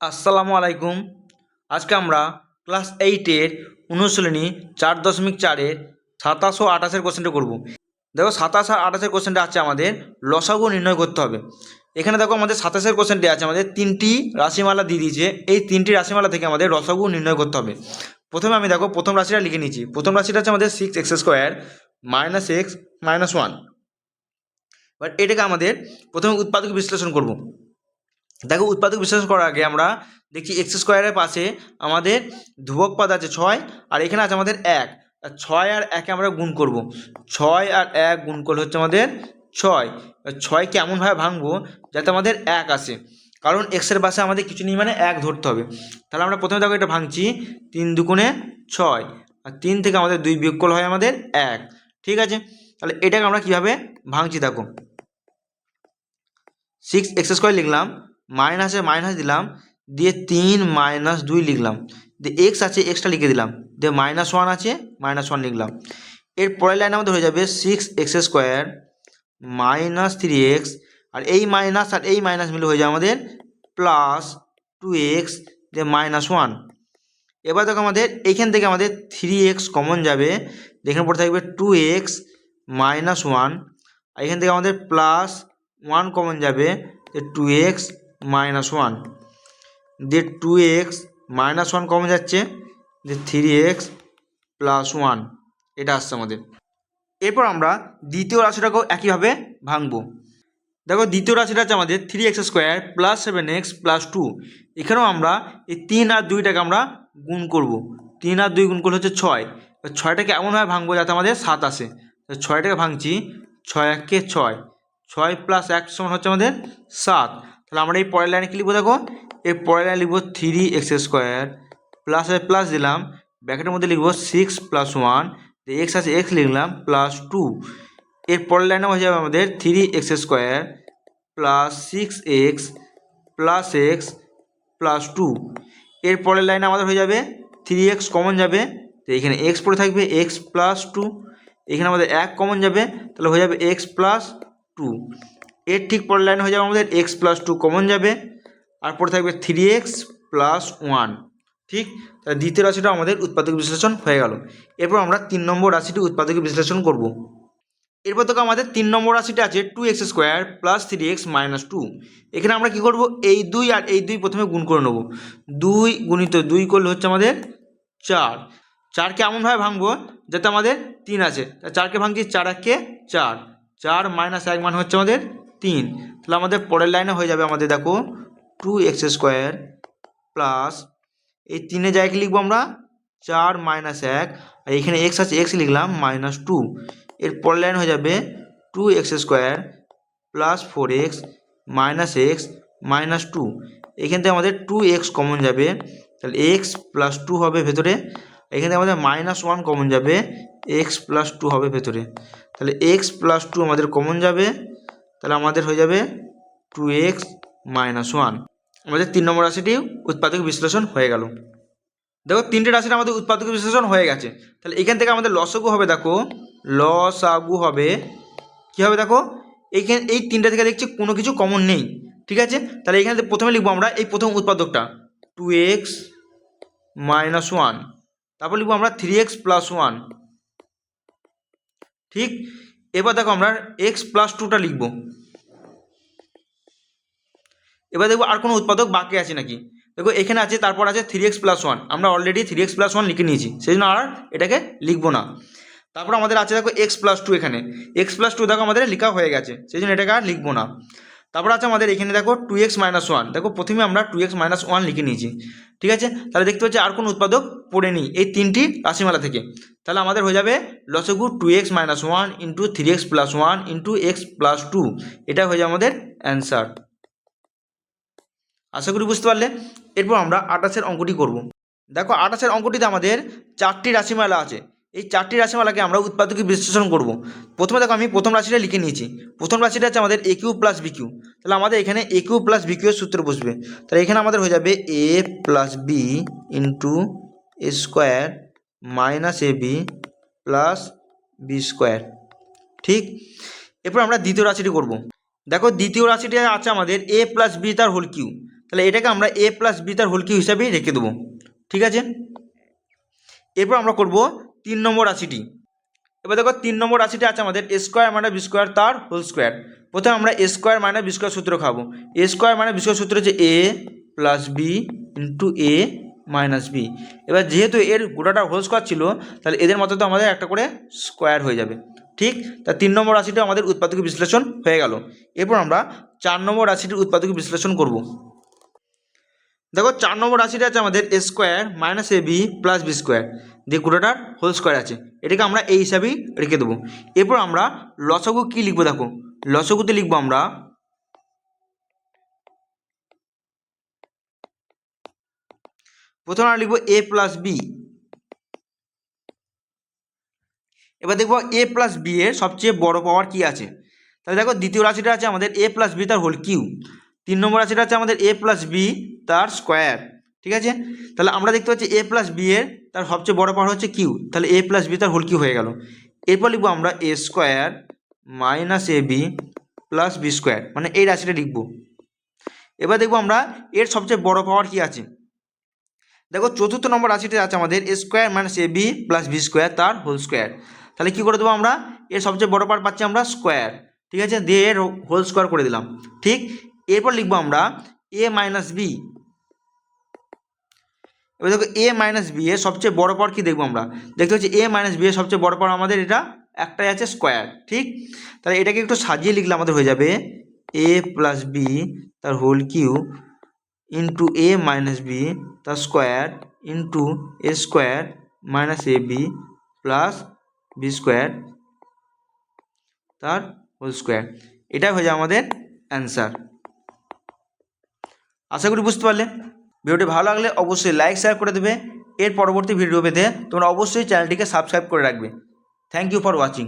আসসালামু আলাইকুম। আজকে আমরা ক্লাস এইটের অনুশীলনী চার দশমিক চারের সাতাশো আঠাশের কোশ্চেনটা করব। দেখো সাতাশ আর আঠাশের কোশ্চেনটা আছে আমাদের, লসাগু নির্ণয় করতে হবে। এখানে দেখো আমাদের সাতাশের কোশ্চেনটি আছে, আমাদের তিনটি রাশিমালা দিয়ে দিয়েছে। এই তিনটি রাশিমালা থেকে আমাদের লসাগু নির্ণয় করতে হবে। প্রথমে আমি দেখো প্রথম রাশিটা লিখে নিচ্ছি প্রথম রাশিটা আছে আমাদের six x square minus x minus one but এটাকে আমাদের প্রথমে উৎপাদক বিশ্লেষণ করব। দেখো উৎপাদক বিশ্লেষণ করার আগে আমরা দেখি এক্স স্কোয়ারের পাশে আমাদের ধ্রুবক পদ আছে ছয় আর এখানে আছে আমাদের এক। ছয় আর একে আমরা গুণ করব। ছয় আর এক গুণ করলে হচ্ছে আমাদের ছয়। ছয়কে এমনভাবে ভাঙবো যাতে আমাদের এক আসে। কারণ এক্সের পাশে আমাদের কিছু নেই মানে এক ধরতে হবে। তাহলে আমরা প্রথমে দেখো এটা ভাঙছি তিন দুগুণে ছয়। আর তিন থেকে আমাদের দুই বিয়োগ করলে হয় আমাদের এক। ঠিক আছে? তাহলে এটাকে আমরা কীভাবে ভাঙছি দেখো। সিক্স এক্স স্কোয়ার লিখলাম। মাইনাসে মাইনাস দিলাম, দিয়ে তিন মাইনাস দুই লিখলাম। দিয়ে এক্স আছে এক্সটা লিখে দিলাম। দিয়ে মাইনাস ওয়ান আছে মাইনাস ওয়ান লিখলাম। এর পরের লাইনে আমাদের হয়ে যাবে six x square minus three x আর এই মাইনাস আর এই মাইনাস মিলে হয়ে যাবে আমাদের প্লাস টু এক্স দিয়ে মাইনাস ওয়ান এবার দেখো আমাদের, এইখান থেকে আমাদের থ্রি এক্স কমন যাবে। যেখানে পড়ে থাকবে টু এক্স মাইনাস ওয়ান আর এখান থেকে আমাদের প্লাস ওয়ান কমন যাবে টু এক্স মাইনাস ওয়ান দিয়ে টু এক্স মাইনাস ওয়ান কমে যাচ্ছে, দিয়ে থ্রি এক্স প্লাস ওয়ান এটা আসছে আমাদের। এরপর আমরা দ্বিতীয় রাশিটাকেও একইভাবে ভাঙবো। দেখো, দ্বিতীয় রাশিটা আছে আমাদের three x square plus seven x plus two এখানেও আমরা এই তিন আর দুইটাকে আমরা গুণ করব। তিন আর দুই গুণ করলে হচ্ছে ছয়। ছয়টাকে এমনভাবে ভাঙবো যাতে আমাদের সাত আসে। ছয়টাকে ভাঙছি ছয় এককে ছয়। ছয় প্লাস এক সমান হচ্ছে আমাদের সাত। তাহলে আমরা এই পরের লাইনে কী লিখব দেখো? এর পরের লাইনে লিখব থ্রি এক্স স্কোয়ার প্লাসে প্লাস দিলাম ব্যাকেটের মধ্যে লিখব সিক্স প্লাস ওয়ান এক্স আছে এক্স লিখলাম প্লাস টু এর পরের লাইনে হয়ে যাবে আমাদের three x square plus six x plus x plus two এর পরের লাইনে আমাদের হয়ে যাবে থ্রি এক্স কমন যাবে, তো এখানে এক্স পড়ে থাকবে এক্স প্লাস টু এখানে আমাদের এক কমন যাবে, তাহলে হয়ে যাবে এক্স প্লাস টু এর ঠিক পরের লাইনে হয়ে যাবে আমাদের এক্স প্লাস টু কমন যাবে। আর পরে থাকবে থ্রি এক্স প্লাস ওয়ান ঠিক? তাহলে দ্বিতীয় রাশিটা আমাদের উৎপাদক বিশ্লেষণ হয়ে গেল। এরপর আমরা তিন নম্বর রাশিটি উৎপাদক বিশ্লেষণ করব। এরপর থেকে আমাদের তিন নম্বর রাশিটা আছে two x square plus three x minus two এখানে আমরা কী করব? এই দুই আর এই দুই প্রথমে গুণ করে নেব। দুই গুণিত দুই করলে হচ্ছে আমাদের চার। চারকে এমনভাবে ভাঙবো যাতে আমাদের তিন আছে। চারকে ভাঙছি চার এককে চার। চার মাইনাস এক মান হচ্ছে আমাদের তিন। তাহলে আমাদের পরের লাইনে হয়ে যাবে আমাদের দেখো টু এক্স স্কোয়ার প্লাস এই তিনে জায়গায় কি লিখব আমরা? চার মাইনাস এক। আর এখানে এক্স আছে এক্স লিখলাম মাইনাস টু এর পরের লাইন হয়ে যাবে two x square plus four x minus x minus two এখান থেকে আমাদের টু এক্স কমন যাবে। তাহলে এক্স প্লাস টু হবে ভেতরে। এখান থেকে আমাদের মাইনাস ওয়ান কমন যাবে এক্স প্লাস টু হবে ভেতরে। তাহলে এক্স প্লাস টু আমাদের কমন যাবে। তাহলে আমাদের হয়ে যাবে টু এক্স মাইনাস ওয়ান আমাদের তিন নম্বর রাশিটি উৎপাদক বিশ্লেষণ হয়ে গেল। দেখো, তিনটে রাশির আমাদের উৎপাদক বিশ্লেষণ হয়ে গেছে। তাহলে এখান থেকে আমাদের লসগু হবে, দেখো। লসাগু হবে। কী হবে, দেখো? এইখানে, এই তিনটা থেকে দেখছি কোনো কিছু কমন নেই। ঠিক আছে? তাহলে এখানে প্রথমে লিখব আমরা এই প্রথম উৎপাদকটা। টু এক্স মাইনাস ওয়ান তারপর লিখব আমরা থ্রি এক্স প্লাস ওয়ান ঠিক? এবার দেখো আমরা এক্স প্লাস টুটা লিখব। এবার দেখব আর কোনো উৎপাদক বাকি আছে নাকি? দেখো এখানে আছে, তারপর আছে থ্রি এক্স প্লাস ওয়ান আমরা already three x plus one লিখে নিয়েছি সেই জন্য আর এটাকে লিখব না। তারপর আমাদের আছে দেখো এক্স প্লাস টু এখানে। এক্স প্লাস টু দেখো আমাদের লেখা হয়ে গেছে সেই জন্য এটাকে আর লিখব না। তারপর আছে আমাদের এখানে দেখো টু এক্স মাইনাস ওয়ান দেখো প্রথমে আমরা টু এক্স মাইনাস ওয়ান লিখে নিয়েছি। ঠিক আছে? তাহলে দেখতে পাচ্ছি আর কোনো উৎপাদক পড়ে নেই এই তিনটি রাশিমালা থেকে। তাহলে আমাদের হয়ে যাবে লসগু two x minus one into three x plus one into x plus two এটা হয়ে যাবে আমাদের অ্যান্সার আশা করি বুঝতে পারলে? এরপর আমরা আটাশের অঙ্কটি করব। দেখো আটাশের অঙ্কটিতে আমাদের চারটি রাশিমালা আছে। এই চারটি রাশিমালাকে আমরা উৎপাদকে বিশ্লেষণ করব। প্রথমে দেখো আমি প্রথম রাশিটা লিখে নিয়েছি। প্রথম রাশিটা হচ্ছে আমাদের a cube plus b cube তাহলে আমাদের এখানে a cube plus b cube এর সূত্র বসবে। তাহলে এখানে আমাদের হয়ে যাবে a plus b into a square minus a b plus b square ঠিক? এরপর আমরা দ্বিতীয় রাশিটি করব। দেখো দ্বিতীয় রাশিটি আছে আমাদের এ প্লাস বি তার হোল কিউ তাহলে এটাকে আমরা এ প্লাস বি তার হোল কিউ হিসাবেই রেখে দেবো। ঠিক আছে? এরপর আমরা করব তিন নম্বর রাশিটি। এবার দেখো, তিন নম্বর রাশিটি আছে আমাদের স্কোয়ার মানে বি স্কোয়ার তার হোল স্কোয়ার প্রথমে আমরা স্কোয়ার মানে বি স্কোয়ার সূত্র খাব। এ স্কোয়ার মানে বি স্কোয়ার সূত্র হচ্ছে a plus b into a minus b এবার যেহেতু এর গোটাটা হোল স্কোয়ার ছিল, তাহলে এদের মতো তো আমাদের একটা করে স্কোয়ার হয়ে যাবে। ঠিক? তা তিন নম্বর রাশিটা আমাদের উৎপাদক বিশ্লেষণ হয়ে গেল। এরপর আমরা চার নম্বর রাশিটির উৎপাদক বিশ্লেষণ করব। দেখো, চার নম্বর রাশিটা আছে আমাদের a square minus a b plus b square দিয়ে গোটাটার হোল স্কোয়ার আছে, এটাকে আমরা এই হিসাবেই রেখে দেবো। এরপর আমরা লসগু কী লিখব দেখো? লসগুতে লিখব আমরা প্রথমে আমরা লিখব এ প্লাস বি এবার দেখব এ প্লাস বি এর সবচেয়ে বড় পাওয়ার কি আছে? তাহলে দেখো দ্বিতীয় রাশিটা আছে আমাদের এ প্লাস বি তার হোল কিউ তিন নম্বর রাশিটা আছে আমাদের এ প্লাস বি তার স্কোয়ার ঠিক আছে? তাহলে আমরা দেখতে পাচ্ছি এ প্লাস বি এর, তার সবচেয়ে বড় পাওয়ার হচ্ছে কিউ তাহলে এ প্লাস বি তার হোল কিউ হয়ে গেল। এরপর লিখব আমরা a square minus a b plus b square মানে এই রাশিটা লিখব। এবার দেখব আমরা এর সবচেয়ে বড় পাওয়ার কি আছে? দেখো, চতুর্থ নম্বর রাশিটা আছে আমাদের a square minus a b plus b square তার হোল স্কোয়ার তাহলে কী করে দেবো আমরা? এর সবচেয়ে বড় পার্ট পাচ্ছি আমরা স্কোয়ার ঠিক আছে? দিয়ে এর হোল স্কোয়ার করে দিলাম। ঠিক, এরপর লিখব আমরা এ মাইনাস বি এবার দেখো এ মাইনাস বি এর সবচেয়ে বড় পাওয়ার কী দেখব আমরা? দেখতে হচ্ছে এ মাইনাস বি এর সবচেয়ে বড় পাওয়ার আমাদের এটা একটাই আছে স্কোয়ার ঠিক? তাহলে এটাকে একটু সাজিয়ে লিখলে আমাদের হয়ে যাবে এ প্লাস বি তার whole cube into a minus b তার square into a square minus a b plus b square তার হোল স্কোয়ার এটাই হয়ে যায় আমাদের অ্যান্সার আশা করি বুঝতে পারলে। ভিডিওটি ভালো লাগলে অবশ্যই লাইক শেয়ার করে দেবে। এর পরবর্তী ভিডিও পেতে তোমরা অবশ্যই চ্যানেলটিকে সাবস্ক্রাইব করে রাখবে। Thank you for watching